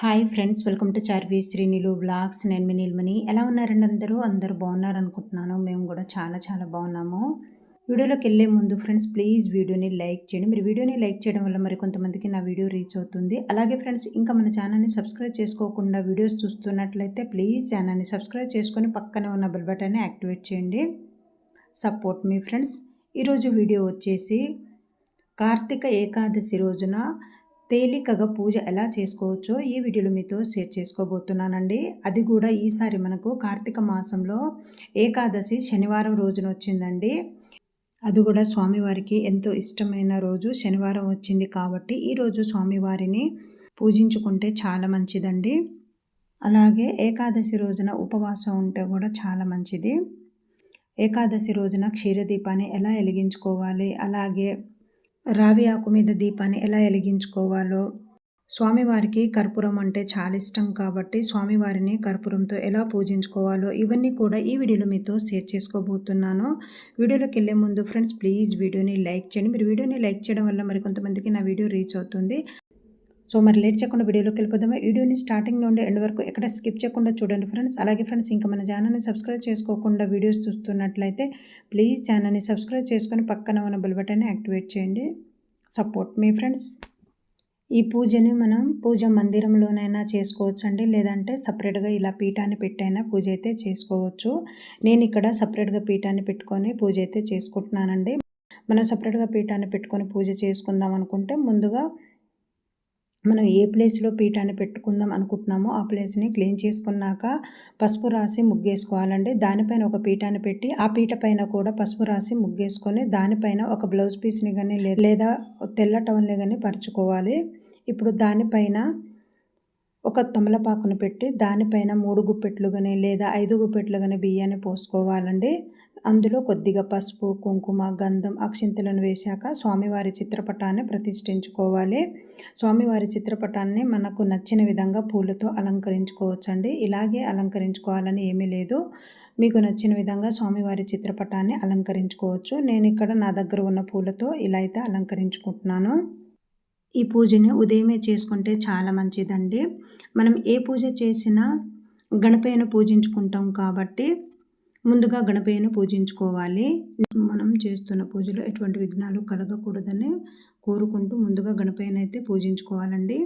Hi friends welcome to Charvi శ్రీనిలు blogs నేను మీ నిల్మని ఎలా ఉన్నారండి అందరూ? అందరూ బాగున్నారు అనుకుంటున్నాను మేము కూడా చాలా చాలా బాగున్నాము. వీడియోలోకి వెళ్ళే ముందు ఫ్రెండ్స్ ప్లీజ్ వీడియోని లైక్ చేయండి. మీరు వీడియోని లైక్ చేయడం వల్ల మరి కొంతమందికి నా వీడియో రీచ్ అవుతుంది. అలాగే ఫ్రెండ్స్ ఇంకా మన ఛానల్ని సబ్స్క్రైబ్ చేసుకోకుండా వీడియోస్ చూస్తున్నట్లయితే ప్లీజ్ ఛానల్ని సబ్స్క్రైబ్ చేసుకొని పక్కనే ఉన్న బెల్ బటన్ని యాక్టివేట్ చేయండి. సపోర్ట్ మీ ఫ్రెండ్స్. ఈరోజు వీడియో వచ్చేసి కార్తీక ఏకాదశి రోజున తేలికగా పూజ ఎలా చేసుకోవచ్చో ఈ వీడియోలో మీతో షేర్ చేసుకోబోతున్నానండి. అది కూడా ఈసారి మనకు కార్తీక మాసంలో ఏకాదశి శనివారం రోజున వచ్చిందండి. అది కూడా స్వామివారికి ఎంతో ఇష్టమైన రోజు శనివారం వచ్చింది కాబట్టి ఈరోజు స్వామివారిని పూజించుకుంటే చాలా మంచిదండి. అలాగే ఏకాదశి రోజున ఉపవాసం ఉంటే కూడా చాలా మంచిది. ఏకాదశి రోజున క్షీరదీపాన్ని ఎలా వెలిగించుకోవాలి? అలాగే రావి ఆకు మీద దీపాన్ని ఎలా వెలిగించుకోవాలో. స్వామివారికి కర్పూరం అంటే చాలా ఇష్టం కాబట్టి స్వామివారిని కర్పూరంతో ఎలా పూజించుకోవాలో ఇవన్నీ కూడా ఈ వీడియోలో మీతో షేర్ చేసుకోబోతున్నాను. వీడియోలోకి వెళ్ళే ముందు ఫ్రెండ్స్ ప్లీజ్ వీడియోని లైక్ చేయండి. మీరు వీడియోని లైక్ చేయడం వల్ల మరి కొంతమందికి నా వీడియో రీచ్ అవుతుంది. సో మరి లేట్ చేయకుండా వీడియోలోకి వెళ్ళిపోదామా. వీడియోని స్టార్టింగ్ నుండి ఎండ్ వరకు ఎక్కడ స్కిప్ చేయకుండా చూడండి ఫ్రెండ్స్. అలాగే ఫ్రెండ్స్ ఇంకా మన ఛానల్ని సబ్స్క్రైబ్ చేసుకోకుండా వీడియోస్ చూస్తున్నట్లయితే ప్లీజ్ ఛానల్ని సబ్స్క్రైబ్ చేసుకొని పక్కన ఉన్న బెల్ బటన్ని యాక్టివేట్ చేయండి. సపోర్ట్ మీ ఫ్రెండ్స్. ఈ పూజని మనం పూజ మందిరంలోనైనా చేసుకోవచ్చు అండి లేదంటే సపరేట్గా ఇలా పీఠాన్ని పెట్టైనా పూజ అయితే చేసుకోవచ్చు. నేను ఇక్కడ సపరేట్గా పీఠాన్ని పెట్టుకొని పూజ అయితే చేసుకుంటున్నానండి. మనం సపరేట్గా పీఠాన్ని పెట్టుకొని పూజ చేసుకుందాం అనుకుంటే ముందుగా మనం ఏ ప్లేస్లో పీఠాన్ని పెట్టుకుందాం అనుకుంటున్నామో ఆ ప్లేస్ని క్లీన్ చేసుకున్నాక పసుపు రాసి ముగ్గేసుకోవాలండి. దానిపైన ఒక పీఠాన్ని పెట్టి ఆ పీట పైన కూడా పసుపు రాసి ముగ్గేసుకొని దానిపైన ఒక బ్లౌజ్ పీస్ని కానీ లేదా తెల్ల టవల్ని కానీ పరుచుకోవాలి. ఇప్పుడు దానిపైన ఒక తమలపాకును పెట్టి దానిపైన మూడు గుప్పెట్లు కానీ లేదా ఐదు గుప్పెట్లు కానీ బియ్యాన్ని పోసుకోవాలండి. అందులో కొద్దిగా పసుపు కుంకుమ గంధం అక్షింతలను వేశాక స్వామివారి చిత్రపటాన్ని ప్రతిష్ఠించుకోవాలి. స్వామివారి చిత్రపటాన్ని మనకు నచ్చిన విధంగా పూలతో అలంకరించుకోవచ్చండి. ఇలాగే అలంకరించుకోవాలని ఏమీ లేదు. మీకు నచ్చిన విధంగా స్వామివారి చిత్రపటాన్ని అలంకరించుకోవచ్చు. నేను ఇక్కడ నా దగ్గర ఉన్న పూలతో ఇలా అయితే అలంకరించుకుంటున్నాను. ఈ పూజని ఉదయమే చేసుకుంటే చాలా మంచిదండి. మనం ఏ పూజ చేసినా గణపయ్యను పూజించుకుంటాం కాబట్టి ముందుగా గణపయ్యను పూజించుకోవాలి. మనం చేస్తున్న పూజలో ఎటువంటి విఘ్నాలు కలగకూడదని కోరుకుంటూ ముందుగా గణపయ్యను అయితే పూజించుకోవాలండి.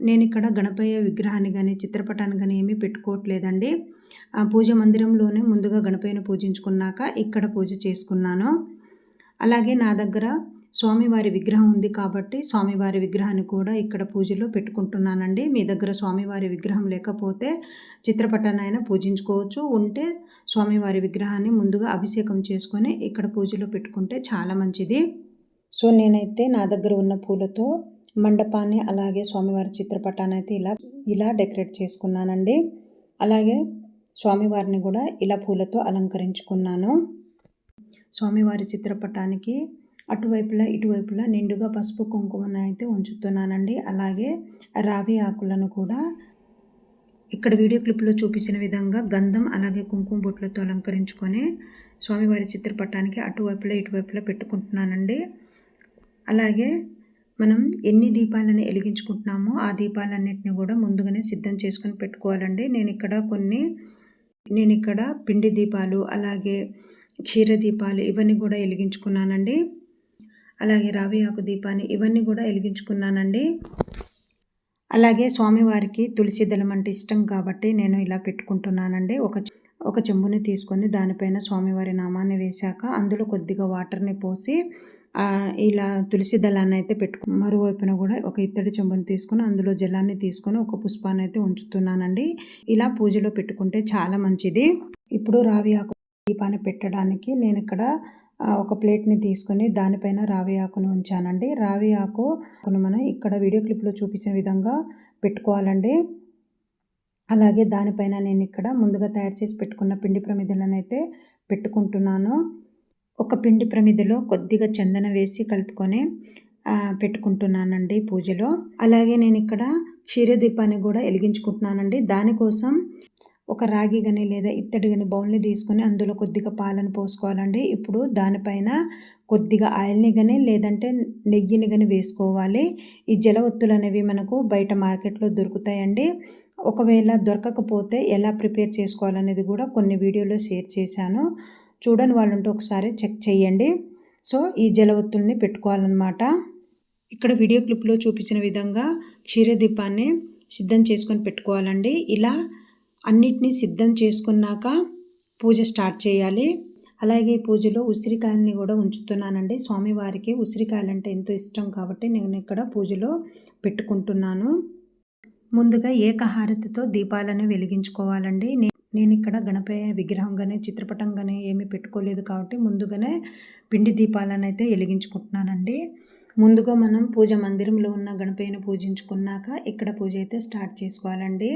నేను ఇక్కడ గణపయ్య విగ్రహాన్ని కానీ చిత్రపటాన్ని కానీ ఏమీ పెట్టుకోవట్లేదండి. ఆ పూజ మందిరంలోనే ముందుగా గణపయ్యను పూజించుకున్నాక ఇక్కడ పూజ చేసుకున్నాను. అలాగే నా దగ్గర స్వామివారి విగ్రహం ఉంది కాబట్టి స్వామివారి విగ్రహాన్ని కూడా ఇక్కడ పూజలో పెట్టుకుంటున్నానండి. మీ దగ్గర స్వామివారి విగ్రహం లేకపోతే చిత్రపటాన్ని పూజించుకోవచ్చు. ఉంటే స్వామివారి విగ్రహాన్ని ముందుగా అభిషేకం చేసుకొని ఇక్కడ పూజలో పెట్టుకుంటే చాలా మంచిది. సో నేనైతే నా దగ్గర ఉన్న పూలతో మండపాన్ని అలాగే స్వామివారి చిత్రపటాన్ని అయితే ఇలా ఇలా డెకరేట్ చేసుకున్నానండి. అలాగే స్వామివారిని కూడా ఇలా పూలతో అలంకరించుకున్నాను. స్వామివారి చిత్రపటానికి అటువైపులా ఇటువైపులా నిండుగా పసుపు కుంకుమను అయితే ఉంచుతున్నానండి. అలాగే రావి ఆకులను కూడా ఇక్కడ వీడియో క్లిప్లో చూపించిన విధంగా గంధం అలాగే కుంకుమ బొట్లతో అలంకరించుకొని స్వామివారి చిత్రపటానికి అటువైపులా ఇటువైపులా పెట్టుకుంటున్నానండి. అలాగే మనం ఎన్ని దీపాలని వెలిగించుకుంటున్నామో ఆ దీపాలన్నింటినీ కూడా ముందుగానే సిద్ధం చేసుకొని పెట్టుకోవాలండి. నేను ఇక్కడ కొన్ని నేను ఇక్కడ పిండి దీపాలు అలాగే క్షీర దీపాలు ఇవన్నీ కూడా వెలిగించుకున్నానండి. అలాగే రావి ఆకు దీపాన్ని ఇవన్నీ కూడా వెలిగించుకున్నానండి. అలాగే స్వామివారికి తులసి దళం అంటే ఇష్టం కాబట్టి నేను ఇలా పెట్టుకుంటున్నానండి. ఒక ఒక చెంబుని తీసుకొని దానిపైన స్వామివారి నామాన్ని వేశాక అందులో కొద్దిగా వాటర్ని పోసి ఇలా తులసి దళాన్ని అయితే పెట్టుకు మరోవైపున కూడా ఒక ఇత్తడి చెంబుని తీసుకొని అందులో జలాన్ని తీసుకొని ఒక పుష్పాన్ని అయితే ఉంచుతున్నానండి. ఇలా పూజలో పెట్టుకుంటే చాలా మంచిది. ఇప్పుడు రావి ఆకు దీపాన్ని పెట్టడానికి నేను ఇక్కడ ఒక ప్లేట్ని తీసుకొని దానిపైన రావి ఆకును ఉంచానండి. రావి ఆకు మనం ఇక్కడ వీడియో క్లిప్లో చూపించిన విధంగా పెట్టుకోవాలండి. అలాగే దానిపైన నేను ఇక్కడ ముందుగా తయారు చేసి పెట్టుకున్న పిండి ప్రమిదలను అయితే పెట్టుకుంటున్నాను. ఒక పిండి ప్రమిదలో కొద్దిగా చందన వేసి కలుపుకొని పెట్టుకుంటున్నానండి పూజలో. అలాగే నేను ఇక్కడ క్షీరదీపాన్ని కూడా వెలిగించుకుంటున్నానండి. దానికోసం ఒక రాగి కానీ లేదా ఇత్తడి కానీ బౌల్ని తీసుకొని అందులో కొద్దిగా పాలను పోసుకోవాలండి. ఇప్పుడు దానిపైన కొద్దిగా ఆయిల్ని కానీ లేదంటే నెయ్యిని కానీ వేసుకోవాలి. ఈ జలవత్తులు అనేవి మనకు బయట మార్కెట్లో దొరుకుతాయండి. ఒకవేళ దొరకకపోతే ఎలా ప్రిపేర్ చేసుకోవాలనేది కూడా కొన్ని వీడియోలో షేర్ చేశాను. చూడని వాళ్ళు ఉంటే ఒకసారి చెక్ చేయండి. సో ఈ జలవత్తుల్ని పెట్టుకోవాలన్నమాట. ఇక్కడ వీడియో క్లిప్లో చూపించిన విధంగా క్షీరదీపాన్ని సిద్ధం చేసుకొని పెట్టుకోవాలండి. ఇలా అన్నిటినీ సిద్ధం చేసుకున్నాక పూజ స్టార్ట్ చేయాలి. అలాగే పూజలో ఉసిరికాయలని కూడా ఉంచుతున్నానండి. స్వామివారికి ఉసిరికాయలు అంటే ఎంతో ఇష్టం కాబట్టి నేను ఇక్కడ పూజలో పెట్టుకుంటున్నాను. ముందుగా ఏకహారతితో దీపాలను వెలిగించుకోవాలండి. నేను ఇక్కడ గణపయ్య విగ్రహంగానే చిత్రపటంగానే చిత్రపటం కానీ ఏమీ పెట్టుకోలేదు కాబట్టి ముందుగానే పిండి దీపాలను అయితే వెలిగించుకుంటున్నానండి. ముందుగా మనం పూజ మందిరంలో ఉన్న గణపతిని పూజించుకున్నాక ఇక్కడ పూజ అయితే స్టార్ట్ చేసుకోవాలండి?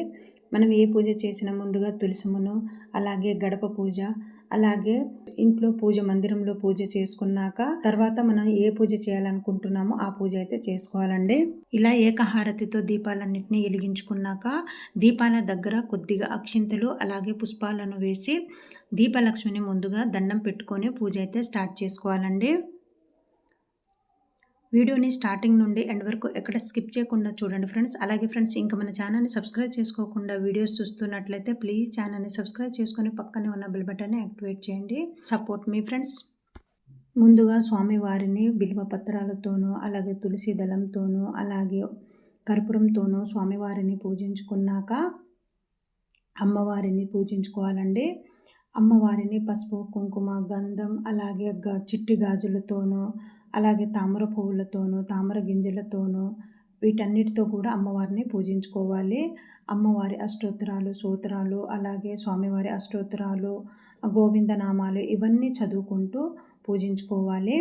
మనం ఏ పూజ చేసినా ముందుగా తులసిమును అలాగే గడప పూజ అలాగే ఇంట్లో పూజ మందిరంలో పూజ చేసుకున్నాక తర్వాత మనం ఏ పూజ చేయాలనుకుంటున్నామో ఆ పూజ అయితే చేసుకోవాలండి. ఇలా ఏకహారతితో దీపాలన్నింటినీ వెలిగించుకున్నాక దీపాల దగ్గర కొద్దిగా అక్షింతలు అలాగే పుష్పాలను వేసి దీపలక్ష్మిని ముందుగా దండం పెట్టుకొని పూజ అయితే స్టార్ట్ చేసుకోవాలండి. వీడియోని స్టార్టింగ్ నుండి ఎండ్ వరకు ఎక్కడ స్కిప్ చేయకుండా చూడండి ఫ్రెండ్స్. అలాగే ఫ్రెండ్స్ ఇంకా మన ఛానల్ని సబ్స్క్రైబ్ చేసుకోకుండా వీడియోస్ చూస్తున్నట్లయితే ప్లీజ్ ఛానల్ని సబ్స్క్రైబ్ చేసుకొని పక్కనే ఉన్న బిల్ బటన్ని యాక్టివేట్ చేయండి. సపోర్ట్ మీ ఫ్రెండ్స్ ముందుగా స్వామివారిని బిల్వ పత్రాలతోనూ అలాగే తులసి దళంతోనూ అలాగే కర్పూరంతోనూ స్వామివారిని పూజించుకున్నాక అమ్మవారిని పూజించుకోవాలండి. అమ్మవారిని పసుపు కుంకుమ గంధం అలాగే చిట్టి గాజులతోనూ అలాగే తామర పువ్వులతోనూ తామర గింజలతోనూ వీటన్నిటితో కూడా అమ్మవారిని పూజించుకోవాలి. అమ్మవారి అష్టోత్తరాలు సూత్రాలు అలాగే స్వామివారి అష్టోత్తరాలు గోవిందనామాలు ఇవన్నీ చదువుకుంటూ పూజించుకోవాలి.